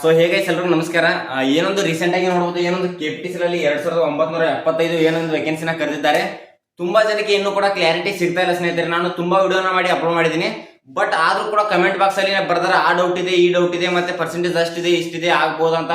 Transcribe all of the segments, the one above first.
So ಹೇಗೈಸ್ ಎಲ್ರಿಗೂ ನಮಸ್ಕಾರ. ಏನೊಂದು ರೀಸೆಂಟ್ ಆಗಿ ನೋಡಬಹುದು ಏನೊಂದು ಕೆಪಿಟಿಸಿ ಅಲ್ಲಿ ಎರಡ್ ಸಾವಿರದ ಒಂಬತ್ನೂರ ಎಪ್ಪತ್ತೈದು ಏನೊಂದು ವೇಕೆನ್ಸಿನ ಕರೆದಿದ್ದಾರೆ. ತುಂಬಾ ಜನಕ್ಕೆ ಇನ್ನು ಕೂಡ ಕ್ಲಾರಿಟಿ ಸಿಗ್ತಾ ಇಲ್ಲ ಸ್ನೇಹಿತರೆ, ನಾನು ತುಂಬಾ ವಿಡಿಯೋನ ಮಾಡಿ ಅಪ್ಲೋಡ್ ಮಾಡಿದ್ದೀನಿ. ಬಟ್ ಆದ್ರೂ ಕೂಡ ಕಮೆಂಟ್ ಬಾಕ್ಸ್ ಅಲ್ಲಿ ಬರ್ದಾರ, ಆ ಡೌಟ್ ಇದೆ, ಈ ಡೌಟ್ ಇದೆ, ಮತ್ತೆ ಪರ್ಸೆಂಟೇಜ್ ಅಷ್ಟಿದೆ, ಇಷ್ಟಿದೆ, ಆಗ್ಬೋದು ಅಂತ.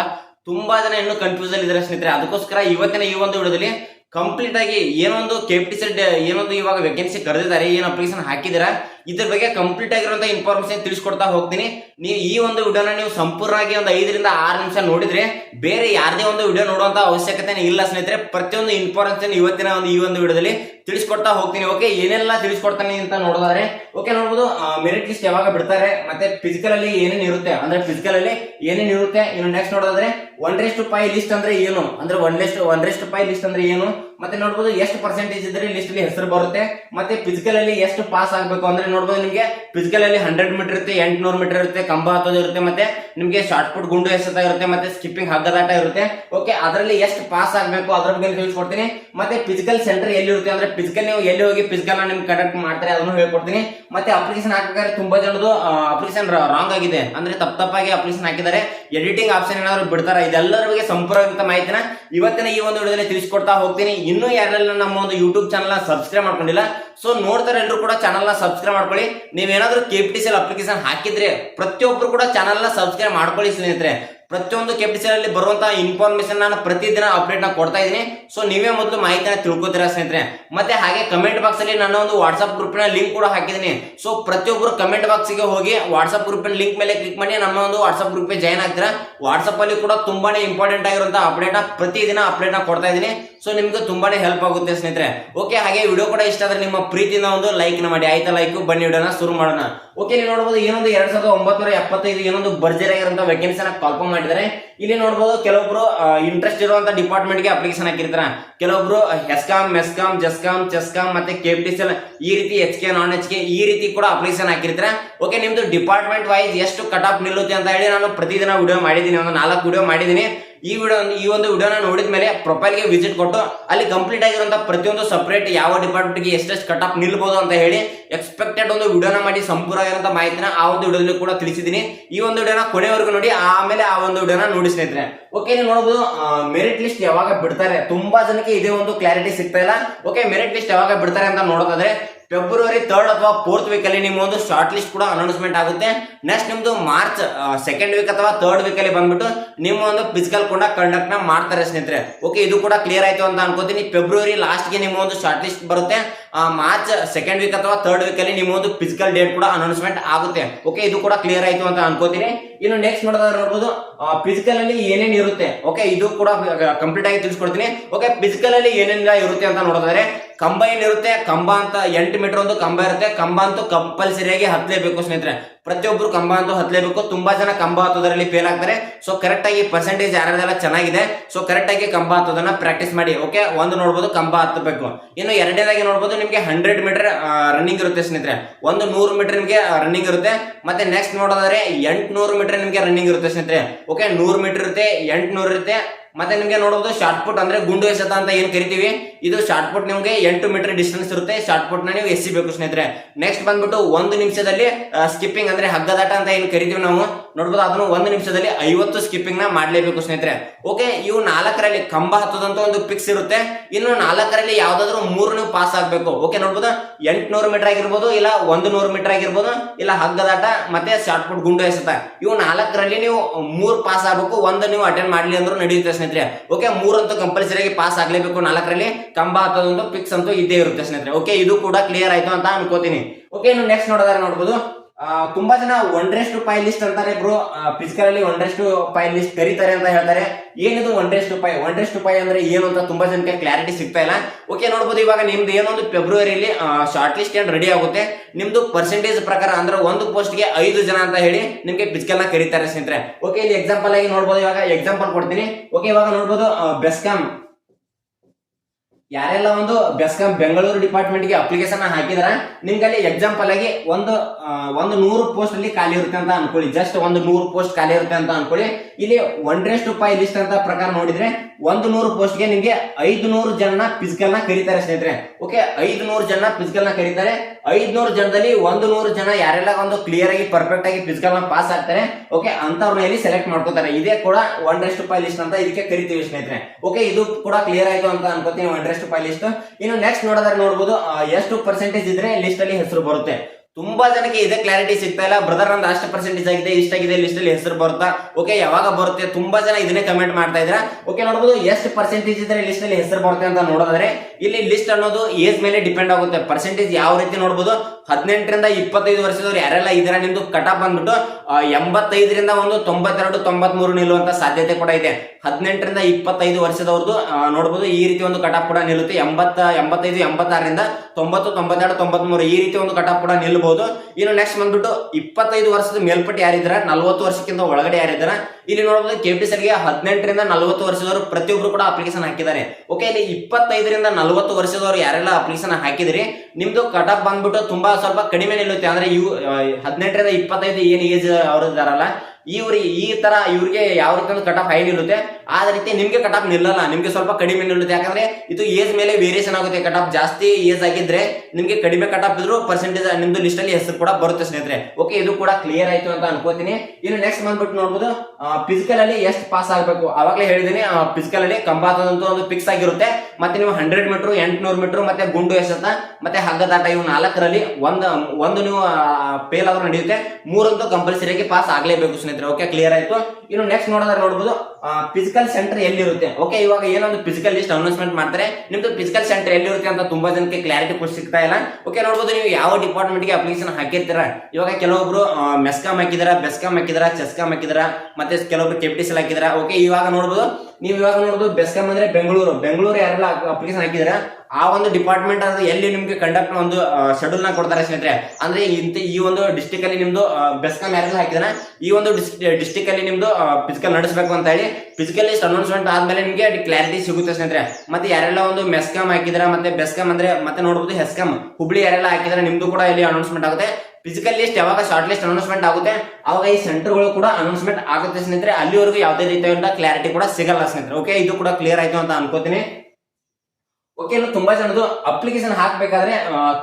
ತುಂಬಾ ಜನ ಇನ್ನೂ ಕನ್ಫ್ಯೂಸ್ ಅಲ್ಲಿ ಇದ್ದಾರೆ ಸ್ನೇಹಿತರೆ. ಅದಕ್ಕೋಸ್ಕರ ಇವತ್ತಿನ ಈ ಒಂದು ವಿಡಿಯೋದಲ್ಲಿ ಕಂಪ್ಲೀಟ್ ಆಗಿ ಏನೊಂದು ಕೆಪಿಟಿಸಿ ಏನೊಂದು ಇವಾಗ ವೇಕೆನ್ಸಿ ಕರೆದಿದ್ದಾರೆ, ಏನು ಅಪ್ಲಿಕೇಶನ್ ಹಾಕಿದಾರ ಇದ್ರ ಬಗ್ಗೆ ಕಂಪ್ಲೀಟ್ ಆಗಿರುವಂತ ಇನ್ಫಾರ್ಮೇಶನ್ ತಿಳಿಸ್ಕೊಡ್ತಾ ಹೋಗ್ತೀನಿ. ನೀವು ಈ ಒಂದು ವಿಡಿಯೋನ ನೀವು ಸಂಪೂರ್ಣವಾಗಿ ಒಂದು ಐದರಿಂದ ಆರು ನಿಮಿಷ ನೋಡಿದ್ರೆ ಬೇರೆ ಯಾರದೇ ಒಂದು ವಿಡಿಯೋ ನೋಡುವಂತ ಅವಶ್ಯಕತೆ ಇಲ್ಲ ಸ್ನೇಹಿತರೆ. ಪ್ರತಿಯೊಂದು ಇನ್ಫಾರ್ಮೇಶನ್ ಇವತ್ತಿನ ಒಂದು ಈ ಒಂದು ವಿಡಿಯೋದಲ್ಲಿ ತಿಳಿಸ್ಕೊಡ್ತಾ ಹೋಗ್ತೀನಿ ಓಕೆ ಏನೆಲ್ಲ ತಿಳಿಸ್ಕೊಡ್ತಾನೆ ಅಂತ ನೋಡೋದಾದ್ರೆ ಓಕೆ ನೋಡ್ಬೋದು ಮೆರಿಟ್ ಲಿಸ್ಟ್ ಯಾವಾಗ ಬಿಡ್ತಾರೆ, ಮತ್ತೆ ಫಿಸಿಕಲ್ ಅಲ್ಲಿ ಏನೇನು ಇರುತ್ತೆ? ಅಂದ್ರೆ ಫಿಸಿಕಲ್ ಅಲ್ಲಿ ಏನೇನು ಇರುತ್ತೆ? ಇನ್ನು ನೆಕ್ಸ್ಟ್ ನೋಡೋದಾದ್ರೆ ಒನ್ ರೆಸ್ಟ್ ಪೈ ಲಿಸ್ಟ್ ಅಂದ್ರೆ ಏನು? ಅಂದ್ರೆ one list one is to five list ಅಂದ್ರೆ ಏನು? ಮತ್ತೆ ನೋಡ್ಬೋದು, ಎಷ್ಟು ಪರ್ಸೆಂಟೇಜ್ ಇದ್ರೆ ಲಿಸ್ಟ್ ಅಲ್ಲಿ ಹೆಸರು ಬರುತ್ತೆ? ಮತ್ತೆ ಫಿಸಿಕಲ್ ಅಲ್ಲಿ ಎಷ್ಟು ಪಾಸ್ ಆಗ್ಬೇಕು ಅಂದ್ರೆ ನೋಡ್ಬೋದು ನಿಮಗೆ. ಫಿಸಿಕಲ್ ಅಲ್ಲಿ ಹಂಡ್ರೆಡ್ ಮೀಟರ್ ಇರುತ್ತೆ, ಎಂಟ್ನೂರು ಮೀಟರ್ ಇರುತ್ತೆ, ಕಂಬ ಹತ್ತೋದು ಇರುತ್ತೆ, ಮತ್ತೆ ನಿಮಗೆ ಶಾರ್ಟ್ ಪುಟ್ ಗುಂಡು ಎಸೆತ ಇರುತ್ತೆ, ಮತ್ತೆ ಸ್ಕಿಪ್ಪಿಂಗ್ ಹಗ್ಗದಾಟ ಇರುತ್ತೆ. ಓಕೆ ಅದರಲ್ಲಿ ಎಷ್ಟು ಪಾಸ್ ಆಗಬೇಕು, ಅದ್ರ ಬಗ್ಗೆ ತಿಳಿಸ್ಕೊಡ್ತೀನಿ. ಮತ್ತೆ ಫಿಸಿಕಲ್ ಸೆಂಟರ್ ಎಲ್ಲಿರುತ್ತೆ ಅಂದ್ರೆ ಫಿಸಿಕಲ್ ನೀವು ಎಲ್ಲಿ ಹೋಗಿ ಫಿಸಿಕಲ್ ನಿಮ್ಗೆ ಕಂಡಕ್ಟ್ ಮಾಡ್ತಾರೆ ಅದನ್ನು ಹೇಳ್ಕೊಡ್ತೀನಿ. ಮತ್ತೆ ಅಪ್ಲಿಕೇಶನ್ ಹಾಕಬೇಕಾದ್ರೆ ತುಂಬಾ ಜನದು ಅಪ್ಲಿಕೇಶನ್ ರಾಂಗ್ ಆಗಿದೆ. ಅಂದ್ರೆ ತಪ್ಪ ತಪ್ಪಾಗಿ ಅಪ್ಲಿಕೇಶನ್ ಹಾಕಿದ್ದಾರೆ. ಎಡಿಟಿಂಗ್ ಆಪ್ಷನ್ ಏನಾದ್ರು ಬಿಡ್ತಾರೆ? ಇದೆಲ್ಲರ ಬಗ್ಗೆ ಸಂಪೂರ್ಣ ಮಾಹಿತಿನ ಇವತ್ತಿನ ಈ ಒಂದು ವಿಡಿಯೋದಲ್ಲಿ ತಿಳಿಸ್ಕೊಡ್ತಾ ಹೋಗ್ತೀನಿ. ಇನ್ನೂ ಯಾರೆಲ್ಲ ನಮ್ಮ ಒಂದು ಯೂಟ್ಯೂಬ್ ಚಾನಲ್ ಸಬ್ಸ್ಕ್ರೈಬ್ ಮಾಡ್ಕೊಂಡಿಲ್ಲ ಸೊ ನೋಡ್ತಾರೆ ಎಲ್ಲರೂ ಕೂಡ ಚಾನಲ್ನ ಸಬ್ಸ್ಕ್ರೈಬ್ ಮಾಡ್ಕೊಳ್ಳಿ. ನೀವೇನಾದ್ರೂ K P T C application ಹಾಕಿದ್ರೆ ಪ್ರತಿಯೊಬ್ಬರು ಕೂಡ ಚಾನಲ್ನ ಸಬ್ಸ್ಕ್ರೈಬ್ ಮಾಡ್ಕೊಳ್ಳಿ ಸ್ನೇಹಿತರೆ. ಪ್ರತಿಯೊಂದು ಕ್ಯಾಪಿಟಲ್ ಅಲ್ಲಿ ಬರುವಂತಹ ಇನ್ಫಾರ್ಮೇಶನ್ ನಾನು ಪ್ರತಿದಿನ ಅಪ್ಡೇಟ್ನ ಕೊಡ್ತಾ ಇದ್ದೀನಿ. ಸೊ ನೀವೇ ಮೊದಲು ಮಾಹಿತಿನ ತಿಳ್ಕೊತೀರಾ ಸ್ನೇಹಿತರೆ? ಮತ್ತೆ ಹಾಗೆ ಕಮೆಂಟ್ ಬಾಕ್ಸ್ ಅಲ್ಲಿ ನನ್ನ ಒಂದು ವಾಟ್ಸ್ಆಪ್ ಗ್ರೂಪಿನ ಲಿಂಕ್ ಕೂಡ ಹಾಕಿದ್ದೀನಿ. ಸೊ ಪ್ರತಿಯೊಬ್ಬರು ಕಮೆಂಟ್ ಬಾಕ್ಸ್ಗೆ ಹೋಗಿ ವಾಟ್ಸ್ಆಪ್ ಗ್ರೂಪಿನ ಲಿಂಕ್ ಮೇಲೆ ಕ್ಲಿಕ್ ಮಾಡಿ ನಮ್ಮ ಒಂದು ವಾಟ್ಸ್ಆಪ್ ಗ್ರೂಪ್ ಜಾಯ್ನ್ ಆಗ್ತೀರಾ? ವಾಟ್ಸ್ಆಪ್ ಅಲ್ಲಿ ಕೂಡ ತುಂಬಾನೇ ಇಂಪಾರ್ಟೆಂಟ್ ಆಗಿರುವಂತಹ ಅಪ್ಡೇಟ್ನ ಪ್ರತಿದಿನ ಅಪ್ಡೇಟ್ನ ಕೊಡ್ತಾ ಇದ್ದೀನಿ. ಸೊ ನಿಮ್ಗೆ ತುಂಬಾನೇ ಹೆಲ್ಪ್ ಆಗುತ್ತೆ ಸ್ನೇಹಿತರೆ. ಓಕೆ ಹಾಗೆ ವಿಡಿಯೋ ಕೂಡ ಇಷ್ಟ ಆದ್ರೆ ನಿಮ್ಮ ಪ್ರೀತಿಯಿಂದ ಒಂದು ಲೈಕ್ನ ಮಾಡಿ. ಆಯ್ತಾ ಲೈಕ್ ಬನ್ನಿ ವಿಡಿಯೋನ ಶುರು ಮಾಡೋಣ. ಓಕೆ ನೀವು ನೋಡಬಹುದು ಏನೊಂದು ಎರಡ್ ಸಾವಿರದ ಒಂಬತ್ನೂರ ಎಪ್ಪತ್ತೈದು ಏನೊಂದು ಬರ್ಜರಿ ಆಗಿರುವಂತಹ ವೇಕೆನ್ಸಿನ ಕಾಲ್ಫಾರ್ಮ್ ಮಾಡಿದ್ದಾರೆ. ಇಲ್ಲಿ ನೋಡಬಹುದು ಕೆಲವೊಬ್ರು ಇಂಟ್ರೆಸ್ಟ್ ಇರುವಂತ ಡಿಪಾರ್ಟ್ಮೆಂಟ್ಗೆ ಅಪ್ಲಿಕೇಶನ್ ಹಾಕಿರ್ತಾರ. ಕೆಲವೊಬ್ರು ಹೆಸ್ಕಾಮ್ ಮೆಸ್ಕಾಮ್ ಜೆಸ್ಕಾಮ್ ಚೆಸ್ಕಾಮ್ ಮತ್ತೆ ಕೆಪಿಟಿಸಿಎಲ್ ಈ ರೀತಿ H K non H K ಈ ರೀತಿ ಕೂಡ ಅಪ್ಲಿಕೇಶನ್ ಹಾಕಿರ್ತಾರೆ. ಓಕೆ, ನಿಮ್ದು ಡಿಪಾರ್ಟ್ಮೆಂಟ್ ವೈಸ್ ಎಷ್ಟು ಕಟ್ ಆಫ್ ನಿಲ್ಲುತ್ತೆ ಅಂತ ಹೇಳಿ ನಾನು ಪ್ರತಿದಿನ ವಿಡಿಯೋ ಮಾಡಿದ್ದೀನಿ, ಒಂದು ನಾಲ್ಕು ವಿಡಿಯೋ ಮಾಡಿದ್ದೀನಿ. ಈ ವಿಡಿಯೋ ಈ ಒಂದು ವಿಡಿಯೋನ ನೋಡಿದ ಮೇಲೆ ಪ್ರೊಫೈಲ್ಗೆ ವಿಸಿಟ್ ಕೊಟ್ಟು ಅಲ್ಲಿ ಕಂಪ್ಲೀಟ್ ಆಗಿರುವಂಥ ಪ್ರತಿಯೊಂದು ಸಪರೇಟ್ ಯಾವ ಡಿಪಾರ್ಟ್ಮೆಂಟ್ಗೆ ಎಷ್ಟೆಷ್ಟು ಕಟ್ ಆಫ್ ನಿಲ್ಬಹುದು ಅಂತ ಹೇಳಿ ಎಕ್ಸ್ಪೆಕ್ಟೆಡ್ ಒಂದು ವಿಡಿಯೋನ ಮಾಡಿ ಸಂಪೂರ್ಣ ಆಗಿರುವಂತ ಮಾಹಿತಿನ ಆ ಒಂದು ವಿಡಿಯೋದಲ್ಲಿ ಕೂಡ ತಿಳಿಸಿದೀನಿ ಈ ಒಂದು ವಿಡಿಯೋನ ಕೊನೆವರೆಗೂ ನೋಡಿ, ಆಮೇಲೆ ಆ ಒಂದು ವಿಡಿಯೋನ ನೋಡಿ ಸ್ನೇಹಿತರೆ. ಓಕೆ ನೀವು ನೋಡಬಹುದು ಮೆರಿಟ್ ಲಿಸ್ಟ್ ಯಾವಾಗ ಬಿಡ್ತಾರೆ? ತುಂಬಾ ಜನಕ್ಕೆ ಇದೇ ಒಂದು ಕ್ಲಾರಿಟಿ ಸಿಗ್ತಾ ಇಲ್ಲ. ಓಕೆ ಮೆರಿಟ್ ಲಿಸ್ಟ್ ಯಾವಾಗ ಬಿಡ್ತಾರೆ ಅಂತ ನೋಡೋದಾದ್ರೆ ಫೆಬ್ರವರಿ ತರ್ಡ್ ಅಥವಾ ಫೋರ್ತ್ ವೀಕ್ ಅಲ್ಲಿ ನಿಮ್ಮ ಒಂದು ಶಾರ್ಟ್ ಲಿಸ್ಟ್ ಕೂಡ ಅನೌನ್ಸ್ಮೆಂಟ್ ಆಗುತ್ತೆ. ನೆಕ್ಸ್ಟ್ ನಿಮ್ದು ಮಾರ್ಚ್ ಸೆಕೆಂಡ್ ವೀಕ್ ಅಥವಾ ಥರ್ಡ್ ವೀಕ್ ಅಲ್ಲಿ ಬಂದ್ಬಿಟ್ಟು ನಿಮ್ಮ ಒಂದು ಫಿಸಿಕಲ್ ಕೂಡ ಕಂಡಕ್ಟ್ನ ಮಾಡ್ತಾರೆ ಸ್ನೇಹಿತರೆ. ಓಕೆ ಇದು ಕೂಡ ಕ್ಲಿಯರ್ ಆಯ್ತು ಅಂತ ಅನ್ಕೋತೀನಿ. ಫೆಬ್ರವರಿ ಲಾಸ್ಟ್ಗೆ ನಿಮ್ಮ ಒಂದು ಶಾರ್ಟ್ ಲಿಸ್ಟ್ ಬರುತ್ತೆ ಮಾರ್ಚ್ ಸೆಕೆಂಡ್ ವೀಕ್ ಅಥವಾ ಥರ್ಡ್ ವೀಕ್ ಅಲ್ಲಿ ನಿಮ್ಮ ಒಂದು ಫಿಸಿಕಲ್ ಡೇಟ್ ಕೂಡ ಅನೌನ್ಸ್ಮೆಂಟ್ ಆಗುತ್ತೆ. ಓಕೆ ಇದು ಕೂಡ ಕ್ಲಿಯರ್ ಆಯ್ತು ಅಂತ ಅನ್ಕೋತೀನಿ. ಇನ್ನು ನೆಕ್ಸ್ಟ್ ನೋಡೋದಾದ್ರೆ ನೋಡ್ಬೋದು ಫಿಸಿಕಲ್ ಅಲ್ಲಿ ಏನೇನ್ ಇರುತ್ತೆ. ಓಕೆ ಇದು ಕೂಡ ಕಂಪ್ಲೀಟ್ ಆಗಿ ತಿಳಿಸ್ಕೊಡ್ತೀನಿ. ಓಕೆ ಫಿಸಿಕಲ್ ಅಲ್ಲಿ ಏನೇನೆಲ್ಲ ಇರುತ್ತೆ ಅಂತ ನೋಡೋದಾದ್ರೆ, ಕಂಬ ಏನಿರುತ್ತೆ? ಕಂಬ ಅಂತ ಎಂಟು ಮೀಟರ್ ಒಂದು ಕಂಬ ಇರುತ್ತೆ. ಕಂಬ ಅಂತೂ ಕಂಪಲ್ಸರಿಯಾಗಿ ಹತ್ತಲೇಬೇಕು ಸ್ನೇಹಿತರೆ. ಪ್ರತಿಯೊಬ್ಬರು ಕಂಬ ಅಂತೂ ಹತ್ತಲೇಬೇಕು ತುಂಬಾ ಜನ ಕಂಬ ಹತ್ತೋದ್ರಲ್ಲಿ ಫೇಲ್ ಆಗ್ತಾರೆ. ಸೊ ಕರೆಕ್ಟ್ ಆಗಿ ಪರ್ಸೆಂಟೇಜ್ ಯಾರ್ಯಾರೆಲ್ಲ ಚೆನ್ನಾಗಿದೆ ಸೊ ಕರೆಕ್ಟ್ ಆಗಿ ಕಂಬ ಹತ್ತೋದನ್ನ ಪ್ರಾಕ್ಟೀಸ್ ಮಾಡಿ. ಓಕೆ ಒಂದು ನೋಡ್ಬೋದು ಕಂಬ ಹತ್ತಬೇಕು. ಇನ್ನು ಎರಡನೇದಾಗಿ ನೋಡ್ಬೋದು ನಿಮಗೆ ಹಂಡ್ರೆಡ್ ಮೀಟರ್ ರನ್ನಿಂಗ್ ಇರುತ್ತೆ ಸ್ನೇಹಿತರೆ. ಒಂದು ನೂರು ಮೀಟರ್ ನಿಮಗೆ ರನ್ನಿಂಗ್ ಇರುತ್ತೆ. ಮತ್ತೆ ನೆಕ್ಸ್ಟ್ ನೋಡೋದಾದ್ರೆ ಎಂಟುನೂರು ಮೀಟರ್ ನಿಮಗೆ ರನ್ನಿಂಗ್ ಇರುತ್ತೆ ಸ್ನೇಹಿತರೆ. ಓಕೆ ನೂರು ಮೀಟರ್ ಇರುತ್ತೆ, ಎಂಟ್ನೂರು ಇರುತ್ತೆ. ಮತ್ತೆ ನಿಮಗೆ ನೋಡಬಹುದು ಶಾರ್ಟ್ ಪುಟ್ ಅಂದ್ರೆ ಗುಂಡು ಎಸೆತ ಅಂತ ಏನ್ ಕರಿತೀವಿ? ಇದು ಶಾರ್ಟ್ ಪುಟ್ ನಿಮಗೆ ಎಂಟು ಮೀಟರ್ ಡಿಸ್ಟೆನ್ಸ್ ಇರುತ್ತೆ. ಶಾರ್ಟ್ ಪುಟ್ನ ನೀವು ಎಸಿಬೇಕು ಸ್ನೇಹಿತರೆ. ನೆಕ್ಸ್ಟ್ ಬಂದ್ಬಿಟ್ಟು ಒಂದು ನಿಮಿಷದಲ್ಲಿ ಸ್ಕಿಪ್ಪಿಂಗ್ ಅಂದ್ರೆ ಹಗ್ಗದಾಟ ಅಂತ ಏನು ಕರಿತೀವಿ ನಾವು? ನೋಡ್ಬೋದು ಅದನ್ನು ಒಂದು ನಿಮಿಷದಲ್ಲಿ ಐವತ್ತು ಸ್ಕಿಪ್ಪಿಂಗ್ನ ಮಾಡ್ಲೇಬೇಕು ಸ್ನೇಹಿತರೆ. ಓಕೆ ಇವು ನಾಲ್ಕರಲ್ಲಿ ಕಂಬ ಹತ್ತದಂತ ಒಂದು ಪಿಕ್ಸ್ ಇರುತ್ತೆ. ಇನ್ನು ನಾಲ್ಕರಲ್ಲಿ ಯಾವ್ದಾದ್ರು ಮೂರು ನೀವು ಪಾಸ್ ಆಗ್ಬೇಕು. ಓಕೆ ನೋಡ್ಬೋದು? ಎಂಟ್ನೂರು ಮೀಟರ್ ಆಗಿರ್ಬೋದು, ಇಲ್ಲ ಒಂದು ನೂರು ಮೀಟರ್ ಆಗಿರ್ಬೋದು, ಇಲ್ಲ ಹಗ್ಗದಾಟ ಮತ್ತೆ ಶಾರ್ಟ್ ಪುಟ್ ಗುಂಡು ಎಸೆತ. ಇವು ನಾಲ್ಕರಲ್ಲಿ ನೀವು ಮೂರು ಪಾಸ್ ಆಗ್ಬೇಕು, ಒಂದು ನೀವು ಅಟೆಂಡ್ ಮಾಡ್ಲಿ ಅಂದ್ರೂ ನಡೆಯುತ್ತೆ ಸ್ನೇಹಿತರೆ. ಓಕೆ ಮೂರಂತೂ ಕಂಪಲ್ಸರಿ ಆಗಿ ಪಾಸ್ ಆಗ್ಲೇಬೇಕು ನಾಲ್ಕರಲ್ಲಿ. ಕಂಬ ಹತ್ತದೊಂದು ಪಿಕ್ಸ್ ಅಂತೂ ಇದ್ದೇ ಇರುತ್ತೆ ಸ್ನೇಹಿತರೆ. ಓಕೆ ಇದು ಕೂಡ ಕ್ಲಿಯರ್ ಆಯ್ತು ಅಂತ ಅನ್ಕೋತೀನಿ. ಓಕೆ ಇನ್ನು ನೆಕ್ಸ್ಟ್ ನೋಡೋದಾದ್ರೆ ನೋಡ್ಬೋದು. ತುಂಬಾ ಜನ one is to five list ಅಂತಾರೆ ಬ್ರೋ ಫಿಸಿಕಲ್ ಅಲ್ಲಿ ಒಂಡ್ರೆಸ್ಟ್ ಪೈ ಲಿಸ್ಟ್ ಕರೀತಾರೆ ಅಂತ ಹೇಳ್ತಾರೆ. ಏನಿದು ಒಂಡ್ರೆಸ್ಟ್ ಪೈ ಒಂಡ್ರೆಸ್ಟ್ ಪೈ ಅಂದ್ರೆ ಏನು ಅಂತ ತುಂಬಾ ಜನಕ್ಕೆ ಕ್ಲಾರಿಟಿ ಸಿಗ್ತಾ ಇಲ್ಲ. ಓಕೆ ನೋಡ್ಬೋದು ಇವಾಗ ನಿಮ್ದು ಏನೊಂದು ಫೆಬ್ರವರಿಲಿ ಶಾರ್ಟ್ ಲಿಸ್ಟ್ ಏನ್ ರೆಡಿ ಆಗುತ್ತೆ? ನಿಮ್ದು ಪರ್ಸೆಂಟೇಜ್ ಪ್ರಕಾರ ಅಂದ್ರೆ ಒಂದು ಪೋಸ್ಟ್ಗೆ ಐದು ಜನ ಅಂತ ಹೇಳಿ ನಿಮ್ಗೆ ಫಿಸಿಕಲ್ನ ಕರೀತಾರೆ ಸ್ನೇಹಿತರೆ. ಓಕೆ ಇಲ್ಲಿ ಎಕ್ಸಾಂಪಲ್ ಆಗಿ ನೋಡ್ಬೋದು ಇವಾಗ. ಎಕ್ಸಾಂಪಲ್ ಕೊಡ್ತೀನಿ. ಓಕೆ ಇವಾಗ ನೋಡ್ಬೋದು ಬೆಸ್ಕಾಮ್ ಯಾರೆಲ್ಲ ಒಂದು ಬೆಸ್ಕಾಂ ಬೆಂಗಳೂರು ಡಿಪಾರ್ಟ್ಮೆಂಟ್ಗೆ ಅಪ್ಲಿಕೇಶನ್ ಹಾಕಿದ್ರೆ ನಿಮ್ಗೆ ಅಲ್ಲಿ ಎಕ್ಸಾಂಪಲ್ ಆಗಿ ಒಂದು ಒಂದು ನೂರು ಪೋಸ್ಟ್ ಅಲ್ಲಿ ಖಾಲಿ ಇರುತ್ತೆ ಅಂತ ಅನ್ಕೊಳ್ಳಿ. ಜಸ್ಟ್ ಒಂದು ನೂರು ಪೋಸ್ಟ್ ಖಾಲಿ ಇರುತ್ತೆ ಅಂತ ಅನ್ಕೊಳ್ಳಿ. ಇಲ್ಲಿ ಒಂಡ್ರೆಸ್ಟ್ ರೂಪಾಯಿ ಲಿಸ್ಟ್ ಅಂತ ಪ್ರಕಾರ ನೋಡಿದ್ರೆ, ಒಂದು ನೂರು ಪೋಸ್ಟ್ಗೆ ನಿಮ್ಗೆ ಐದು ನೂರು ಜನ ಫಿಸಿಕಲ್ನ ಕರೀತಾರೆ ಸ್ನೇಹಿತರೆ. ಓಕೆ ಐದು ನೂರು ಜನ ಫಿಸಿಕಲ್ನ ಕರೀತಾರೆ. ಐದ್ನೂರು ಜನದಲ್ಲಿ ಒಂದು ನೂರು ಜನ ಯಾರೆಲ್ಲ ಒಂದು ಕ್ಲಿಯರ್ ಆಗಿ ಪರ್ಫೆಕ್ಟ್ ಆಗಿ ಫಿಸಿಕಲ್ನ ಪಾಸ್ ಆಗ್ತಾರೆ ಓಕೆ ಅಂತವ್ರನ್ನ ಇಲ್ಲಿ ಸೆಲೆಕ್ಟ್ ಮಾಡ್ಕೋತಾರೆ. ಇದೇ ಕೂಡ ಒನ್ ರೆಸ್ಟ್ ರೂಪಾಯಿ ಲಿಸ್ಟ್ ಅಂತ ಇದಕ್ಕೆ ಕರಿತೀವಿ ಸ್ನೇಹಿತರೆ. ಓಕೆ ಇದು ಕೂಡ ಕ್ಲಿಯರ್ ಆಯ್ತು ಅಂತ ಅನ್ಕೋತೀನಿ. ಒನ್ ರೂಪಾಯಿ ಲಿಸ್ಟ್ ಇನ್ನು ನೆಕ್ಸ್ಟ್ ನೋಡೋದಾಗ ನೋಡ್ಬೋದು ಆ, ಎಷ್ಟು ಪರ್ಸೆಂಟೇಜ್ ಇದ್ರೆ ಲಿಸ್ಟ್ ಅಲ್ಲಿ ಹೆಸರು ಬರುತ್ತೆ. ತುಂಬಾ ಜನಕ್ಕೆ ಇದೇ ಕ್ಲಾರಿಟಿ ಸಿಗ್ತಾ ಇಲ್ಲ. ಬ್ರದರ್ ನಂದು ಅಷ್ಟು ಪರ್ಸೆಂಟೇಜ್ ಆಗಿದೆ ಇಷ್ಟಾಗಿದೆ ಲಿಸ್ಟ್ ಅಲ್ಲಿ ಹೆಸರು ಬರುತ್ತಾ? ಓಕೆ ಯಾವಾಗ ಬರುತ್ತೆ? ತುಂಬಾ ಜನ ಇದನ್ನೇ ಕಮೆಂಟ್ ಮಾಡ್ತಾ ಇದ್ರ ಓಕೆ ನೋಡಬಹುದು ಎಷ್ಟು ಪರ್ಸೆಂಟೇಜ್ ಇದ್ರೆ ಲಿಸ್ಟ್ ಅಲ್ಲಿ ಹೆಸರು ಬರುತ್ತೆ ಅಂತ ನೋಡಿದ್ರೆ ಇಲ್ಲಿ ಲಿಸ್ಟ್ ಅನ್ನೋದು ಏಜ್ ಮೇಲೆ ಡಿಪೆಂಡ್ ಆಗುತ್ತೆ. ಪರ್ಸೆಂಟೇಜ್ ಯಾವ ರೀತಿ ನೋಡಬಹುದು ಹದಿನೆಂಟರಿಂದ ಇಪ್ಪತ್ತೈದು ವರ್ಷದವ್ರು ಯಾರೆಲ್ಲ ಇದರ ನಿಮ್ದು? ಕಟಾಪ್ ಬಂದ್ಬಿಟ್ಟು ಎಂಬತ್ತೈದರಿಂದ ಒಂದು ತೊಂಬತ್ತೆರಡು, ತೊಂಬತ್ಮೂರು ನಿಲ್ಲುವಂತ ಸಾಧ್ಯತೆ ಕೂಡ ಇದೆ. ಹದಿನೆಂಟರಿಂದ ಇಪ್ಪತ್ತೈದು ವರ್ಷದವ್ರದ್ದು ನೋಡಬಹುದು ಈ ರೀತಿ ಒಂದು ಕಟಾಪ್ ಕೂಡ ನಿಲ್ಲುತ್ತೆ. ಎಂಬತ್ತ, ಎಂಬತ್ತೈದು, ಎಂಬತ್ತಾರರಿಂದ ತೊಂಬತ್ತು, ತೊಂಬತ್ತೆರಡು, ತೊಂಬತ್ಮೂರು ಈ ರೀತಿ ಒಂದು ಕಟಾಪ್ ಕೂಡ ನಿಲ್ಲಬಹುದು ಇನ್ನು ನೆಕ್ಸ್ಟ್ ಬಂದ್ಬಿಟ್ಟು ಇಪ್ಪತ್ತೈದು ವರ್ಷದ ಮೇಲ್ಪಟ್ಟು ಯಾರಿದ್ರ ನಲ್ವತ್ತು ವರ್ಷಕ್ಕಿಂತ ಒಳಗಡೆ ಯಾರಿದ್ದಾರ? ಇಲ್ಲಿ ನೋಡಬಹುದು ಕೆಪಿಎಸ್ಗೆ ಹದಿನೆಂಟರಿಂದ ನಲವತ್ತು ವರ್ಷದವರು ಪ್ರತಿಯೊಬ್ರು ಕೂಡ ಅಪ್ಲಿಕೇಶನ್ ಹಾಕಿದ್ದಾರೆ. ಓಕೆ ಇಲ್ಲಿ ಇಪ್ಪತ್ತೈದರಿಂದ ನಲವತ್ತು ವರ್ಷದವರು ಯಾರೆಲ್ಲ ಅಪ್ಲಿಕೇಶನ್ ಹಾಕಿದ್ರಿ? ನಿಮ್ದು ಆಫ್ ಬಂದ್ಬಿಟ್ಟು ತುಂಬಾ ಸ್ವಲ್ಪ ಕಡಿಮೆ ನಿಲ್ಲುತ್ತೆ. ಅಂದ್ರೆ ಇವು ಹದಿನೆಂಟರಿಂದ ಇಪ್ಪತ್ತೈದು ಏನ್ ಏಜ್ ಅವ್ರು ಇದಾರಲ್ಲ? ಇವ್ರಿಗೆ ಈ ತರ ಇವ್ರಿಗೆ ಯಾವ ರೀತಿ ಕಟ್ ಆಫ್ ಹೈ ನಿಲ್ಲುತ್ತೆ ಆ ರೀತಿ ನಿಮ್ಗೆ ಆಫ್ ನಿಲ್ಲಲ್ಲ. ನಿಮ್ಗೆ ಸ್ವಲ್ಪ ಕಡಿಮೆ ನಿಲ್ಲುತ್ತೆ. ಯಾಕಂದ್ರೆ ಇದು ಏಜ್ ಮೇಲೆ ವೇರಿಯೇಷನ್ ಆಗುತ್ತೆ. ಕಟ್ ಆಫ್ ಜಾಸ್ತಿ ಏಜ್ ಆಗಿದ್ರೆ ನಿಮ್ಗೆ ಕಡಿಮೆ ಕಟ್ ಆಫ್ ಇದ್ರು ಪರ್ಸೆಂಟೇಜ್ ನಿಮ್ದು ಲಿಸ್ಟ್ ಅಲ್ಲಿ ಹೆಸರು ಕೂಡ ಬರುತ್ತೆ ಸ್ನೇಹಿತರೆ. ಓಕೆ ಇದು ಕೂಡ ಕ್ಲಿಯರ್ ಆಯ್ತು ಅಂತ ಅನ್ಕೋತೀನಿ. ಇನ್ನು ನೆಕ್ಸ್ಟ್ ಬಂದ್ಬಿಟ್ಟು ನೋಡ್ಬೋದು ಫಿಸಿಕಲ್ ಅಲ್ಲಿ ಎಷ್ಟು ಪಾಸ್ ಆಗಬೇಕು? ಅವಾಗಲೇ ಹೇಳಿದೀನಿ ಫಿಸಿಕಲ್ ಅಲ್ಲಿ ಕಂಬಾತದಂತೂ ಒಂದು ಫಿಕ್ಸ್ ಆಗಿರುತ್ತೆ. ಮತ್ತೆ ನೀವು ಹಂಡ್ರೆಡ್ ಮೀಟರ್ ಎಂಟುನೂರು ಮೀಟರ್ ಮತ್ತೆ ಗುಂಡು ಎಸೆತ, ಮತ್ತೆ ಹಗ್ಗದಾಟ ಇವು ನಾಲ್ಕರಲ್ಲಿ ಒಂದು ಒಂದು ನೀವು ಫೇಲ್ ಆದ್ರೂ ನಡೆಯುತ್ತೆ. ಮೂರಂತೂ ಕಂಪಲ್ಸರಿಯಾಗಿ ಪಾಸ್ ಆಗ್ಲೇಬೇಕು ಸ್ನೇಹಿತರೆ ಓಕೆ ಕ್ಲಿಯರ್ ಆಯ್ತು? ಇನ್ನು ನೆಕ್ಸ್ಟ್ ನೋಡಿದ್ರೆ ನೋಡ್ಬೋದು ಫಿಸಿಕಲ್ ಸೆಂಟರ್ ಎಲ್ಲಿರುತ್ತೆ? ಓಕೆ ಇವಾಗ ಏನೊಂದು ಫಿಸಿಕಲ್ ಲಿಸ್ಟ್ ಅನೌನ್ಸ್ಮೆಂಟ್ ಮಾಡ್ತಾರೆ. ನಿಮ್ದು ಫಿಸಿಕಲ್ ಸೆಂಟರ್ ಎಲ್ಲಿರುತ್ತೆ ಅಂತ ತುಂಬಾ ಜನಕ್ಕೆ ಕ್ಲಾರಿಟಿ ಕೂಡ ಸಿಗ್ತಾ ಇಲ್ಲ. ಓಕೆ ನೋಡ್ಬೋದು ನೀವು ಯಾವ ಡಿಪಾರ್ಟ್ಮೆಂಟ್ಗೆ ಅಪ್ಲಿಕೇಶನ್ ಹಾಕಿರ್ತೀರ? ಇವಾಗ ಕೆಲವೊಬ್ರು ಮೆಸ್ಕಾಮ್ ಹಾಕಿದಾರ ಬೆಸ್ಕಾಮ್ ಹಾಕಿದಾರ ಚೆಸ್ಕಾಮ್ ಹಾಕಿದಾರ, ಮತ್ತೆ ಕೆಲವೊಬ್ರು ಕೆಪಿಟಿಸಲ್ ಹಾಕಿದಾರ. ಓಕೆ ಇವಾಗ ನೋಡ್ಬೋದು ನೀವು ಇವಾಗ ನೋಡೋದು ಬೆಸ್ಕಾಮ್ ಅಂದ್ರೆ ಬೆಂಗಳೂರು ಬೆಂಗಳೂರು ಯಾರೆಲ್ಲ ಅಪ್ಲಿಕೇಶನ್ ಹಾಕಿದ್ರೆ, ಆ ಒಂದು ಡಿಪಾರ್ಟ್ಮೆಂಟ್ ಅದು ಎಲ್ಲಿ ನಿಮ್ಗೆ ಕಂಡಕ್ಟ್ ಒಂದು ಶೆಡ್ಯೂಲ್ನ ಕೊಡ್ತಾರೆ ಸ್ನೇಹಿತರೆ? ಅಂದ್ರೆ ಇಂತ ಈ ಒಂದು ಡಿಸ್ಟಿಕ್ ಅಲ್ಲಿ ನಿಮ್ದು ಬೆಸ್ಕಾಮ್ ಯಾರೆಲ್ಲ ಹಾಕಿದ್ರೆ, ಈ ಒಂದು ಡಿಸ್ಟಿಕ್ ಅಲ್ಲಿ ನಿಮ್ದು ಫಿಸಿಕಲ್ ನಡೆಸಬೇಕು ಅಂತ ಹೇಳಿ ಫಿಸಿಕಲ್ ಲಿಸ್ಟ್ ಅನೌನ್ಸ್ಮೆಂಟ್ ಆದ್ಮೇಲೆ ನಿಮ್ಗೆ ಕ್ಲಾರಿಟಿ ಸಿಗುತ್ತೆ ಸ್ನೇಹಿತರೆ. ಮತ್ತೆ ಯಾರೆಲ್ಲ ಒಂದು ಮೆಸ್ಕಾಮ್ ಹಾಕಿದ್ರೆ, ಮತ್ತೆ ಬೆಸ್ಕಾಮ್ ಅಂದ್ರೆ, ಮತ್ತೆ ನೋಡಬಹುದು ಹೆಸ್ಕಾಮ್ ಹುಬ್ಳಿ ಯಾರೆಲ್ಲ ಹಾಕಿದ್ರೆ, ನಿಮ್ದು ಕೂಡ ಇಲ್ಲಿ ಅನೌನ್ಸ್ಮೆಂಟ್ ಆಗುತ್ತೆ. ಫಿಸಿಕಲ್ ಲಿಸ್ಟ್ ಯಾವಾಗ ಶಾರ್ಟ್ ಲಿಸ್ಟ್ ಅನೌನ್ಸ್ಮೆಂಟ್ ಆಗುತ್ತೆ, ಅವಾಗ ಈ ಸೆಂಟರ್ಗಳು ಕೂಡ ಅನೌನ್ಸ್ಮೆಂಟ್ ಆಗುತ್ತೆ ಸ್ನೇಹಿತರೆ. ಅಲ್ಲಿವರೆಗೂ ಯಾವುದೇ ರೀತಿಯಾದ ಕ್ಲಾರಿಟಿ ಕೂಡ ಸಿಗಲ್ಲ ಸ್ನೇಹಿತರೆ. ಓಕೆ ಇದು ಕೂಡ ಕ್ಲಿಯರ್ ಆಯ್ತು ಅಂತ ಅನ್ಕೋತೀನಿ. ಓಕೆ ಇನ್ನು ತುಂಬಾ ಜನದು ಅಪ್ಲಿಕೇಶನ್ ಹಾಕ್ಬೇಕಾದ್ರೆ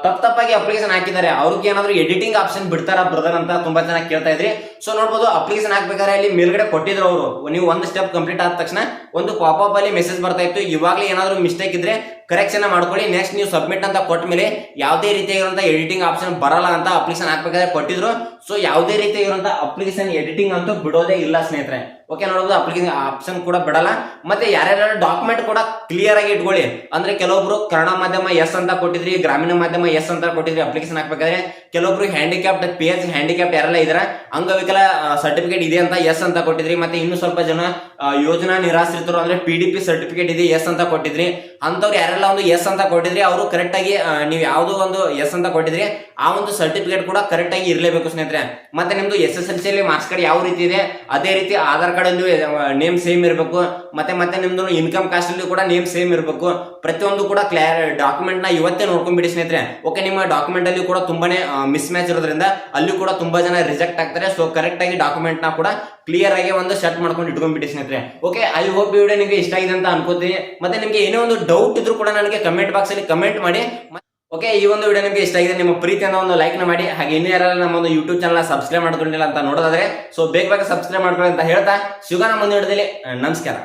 ತಪ್ಪ ತಪ್ಪಾಗಿ ಅಪ್ಲಿಕೇಶನ್ ಹಾಕಿದ್ದಾರೆ. ಅವ್ರಿಗೆ ಏನಾದ್ರು ಎಡಿಟಿಂಗ್ ಆಪ್ಷನ್ ಬಿಡ್ತಾರ ಬ್ರದರ್ ಅಂತ ತುಂಬಾ ಜನ ಕೇಳ್ತಾ ಇದ್ರಿ. ಸೊ ನೋಡ್ಬೋದು ಅಪ್ಲಿಕೇಶನ್ ಹಾಕ್ಬೇಕಾದ್ರೆ ಅಲ್ಲಿ ಮೇಲ್ಗಡೆ ಕೊಟ್ಟಿದ್ರು ಅವರು. ನೀವು ಒಂದು ಸ್ಟೆಪ್ ಕಂಪ್ಲೀಟ್ ಆದ ತಕ್ಷಣ ಒಂದು ಪಾಪಪ್ ಅಲ್ಲಿ ಮೆಸೇಜ್ ಬರ್ತಾ ಇತ್ತು. ಇವಾಗಲೇ ಏನಾದರೂ ಮಿಸ್ಟೇಕ್ ಇದ್ರೆ ಕರೆಕ್ಷನ್ ಮಾಡ್ಕೊಳ್ಳಿ. ನೆಕ್ಸ್ಟ್ ನೀವು ಸಬ್ಮಿಟ್ ಅಂತ ಕೊಟ್ಟ ಮೇಲೆ ಯಾವುದೇ ಇರುವಂತಹ ಎಡಿಟಿಂಗ್ ಆಪ್ಷನ್ ಬರಲ್ಲ ಅಂತ ಅಪ್ಲಿಕೇಶನ್ ಹಾಕ್ಬೇಕಾದ್ರೆ ಕೊಟ್ಟಿದ್ರು. ಸೊ ಯಾವುದೇ ರೀತಿಯಾಗಿರುವಂತ ಅಪ್ಲಿಕೇಶನ್ ಎಡಿಟಿಂಗ್ ಅಂತೂ ಬಿಡೋದೇ ಇಲ್ಲ, ಸ್ನೇಹಿತರೆ. ಓಕೆ ನೋಡಬಹುದು ಅಪ್ಲಿಕೇಶನ್ ಆಪ್ಷನ್ ಕೂಡ ಬಿಡಲ್ಲ. ಮತ್ತೆ ಯಾರ್ಯಾರ ಡಾಕ್ಯುಮೆಂಟ್ ಕೂಡ ಕ್ಲಿಯರ್ ಆಗಿ ಇಟ್ಕೊಳ್ಳಿ. ಅಂದ್ರೆ ಕೆಲವೊಬ್ರು ಕನ್ನಡ ಮಾಧ್ಯಮ ಎಸ್ ಅಂತ ಕೊಟ್ಟಿದ್ರಿ, ಗ್ರಾಮೀಣ ಮಾಧ್ಯಮ ಎಸ್ ಅಂತ ಕೊಟ್ಟಿದ್ರಿ ಅಪ್ಲಿಕೇಶನ್ ಹಾಕ್ಬೇಕಾದ್ರೆ, ಕೆಲವೊಬ್ರು ಹ್ಯಾಂಡಿಕ್ಯಾಪ್ಟ್ ಪಿ ಎಚ್ ಹ್ಯಾಂಡಿಕ್ಯಾಪ್ಟ್ ಯಾರೆಲ್ಲ ಇದಾರ ಅಂಗವಿಕಲ ಸರ್ಟಿಫಿಕೇಟ್ ಇದೆ ಅಂತ ಎಸ್ ಅಂತ ಕೊಟ್ಟಿದ್ರಿ. ಮತ್ತೆ ಇನ್ನು ಸ್ವಲ್ಪ ಜನ ಯೋಜನಾ ನಿರಾಶ್ರಿತರು ಅಂದ್ರೆ ಪಿ ಡಿ ಪಿ ಸರ್ಟಿಫಿಕೇಟ್ ಇದೆ ಎಸ್ ಅಂತ ಕೊಟ್ಟಿದ್ರಿ. ಅಂತವ್ರು ಯಾರೆಲ್ಲ ಒಂದು ಎಸ್ ಅಂತ ಕೊಟ್ಟಿದ್ರಿ, ಅವರು ಕರೆಕ್ಟ್ ಆಗಿ ನೀವು ಯಾವುದೋ ಒಂದು ಎಸ್ ಅಂತ ಕೊಟ್ಟಿದ್ರಿ. ಆ ಒಂದು ಸರ್ಟಿಫಿಕೇಟ್ ಕೂಡ ಕರೆಕ್ಟ್ ಆಗಿ ಇರಲೇಬೇಕು ಸ್ನೇಹಿತರೆ. ಮತ್ತೆ ನಿಮ್ದು ಎಸ್ ಎಸ್ ಎಲ್ ಸಿ ಅಲ್ಲಿ ಮಾರ್ಕ್ಸ್ ಕಾರ್ಡ್ ಯಾವ ರೀತಿ ಇದೆ? ಅದೇ ರೀತಿ ಆಧಾರ್ ಕಾರ್ಡ್ ಅಲ್ಲಿ ನೇಮ್ ಸೇಮ್ ಇರಬೇಕು. ಮತ್ತೆ ಮತ್ತೆ ನಿಮ್ದು ಇನ್ಕಮ್ ಕಾಸ್ಟ್ ಅಲ್ಲಿ ಕೂಡ ನೇಮ್ ಸೇಮ್ ಇರಬೇಕು. ಪ್ರತಿಯೊಂದು ಕೂಡ ಕ್ಲಿಯರ್ ಡಾಕ್ಯುಮೆಂಟ್ನ ಇವತ್ತೇ ನೋಡ್ಕೊಂಡ್ಬಿಡಿ ಸ್ನೇಹಿತರೆ. ಓಕೆ ನಿಮ್ಮ ಡಾಕ್ಯುಮೆಂಟ್ ಅಲ್ಲಿ ಕೂಡ ತುಂಬಾನೇ ಮಿಸ್ ಮ್ಯಾಚ್ ಇರೋದ್ರಿಂದ ಅಲ್ಲಿ ಕೂಡ ತುಂಬಾ ಜನ ರಿಜೆಕ್ಟ್ ಆಗ್ತಾರೆ. ಸೊ ಕರೆಕ್ಟ್ ಆಗಿ ಡಾಕ್ಯುಮೆಂಟ್ನ ಕೂಡ ಕ್ಲಿಯರ್ ಆಗಿ ಒಂದು ಸೆಟ್ ಮಾಡ್ಕೊಂಡು ಇಟ್ಕೊಂಡ್ಬಿಡಿ ಸ್ನೇಹಿತರೆ. ಓಕೆ ಐ ಹೋಪ್ ವಿಡಿಯೋ ನಿಮಗೆ ಇಷ್ಟ ಆಗಿದೆ ಅಂತ ಅನ್ಕೋತೀನಿ. ಮತ್ತೆ ನಿಮಗೆ ಏನೇ ಒಂದು ಡೌಟ್ ಇದ್ರೂ ಕೂಡ ನನಗೆ ಕಮೆಂಟ್ ಬಾಕ್ಸ್ ಅಲ್ಲಿ ಕಮೆಂಟ್ ಮಾಡಿ. ಓಕೆ ಈ ಒಂದು ವಿಡಿಯೋ ನಿಮಗೆ ಇಷ್ಟ ಆಗಿದೆ, ನಿಮ್ಮ ಪ್ರೀತಿಯನ್ನ ಒಂದು ಲೈಕ್ನ ಮಾಡಿ. ಹಾಗೆ ಇನ್ನೂ ಯಾರೆಲ್ಲ ನಮ್ಮ ಒಂದು ಯೂಟ್ಯೂಬ್ ಚಾನಲ್ ಸಬ್ಸ್ಕ್ರೈಬ್ ಮಾಡ್ಕೊಂಡಿಲ್ಲ ಅಂತ ನೋಡೋದಾದ್ರೆ ಸೊ ಬೇಗ ಬೇಗ ಸಬ್ಸ್ಕ್ರೈಬ್ ಮಾಡ್ಕೊಳ್ಳಿ ಅಂತ ಹೇಳ್ತಾ. ಶಿವಗಾನ ಮುಂದೆ ನಮಸ್ಕಾರ.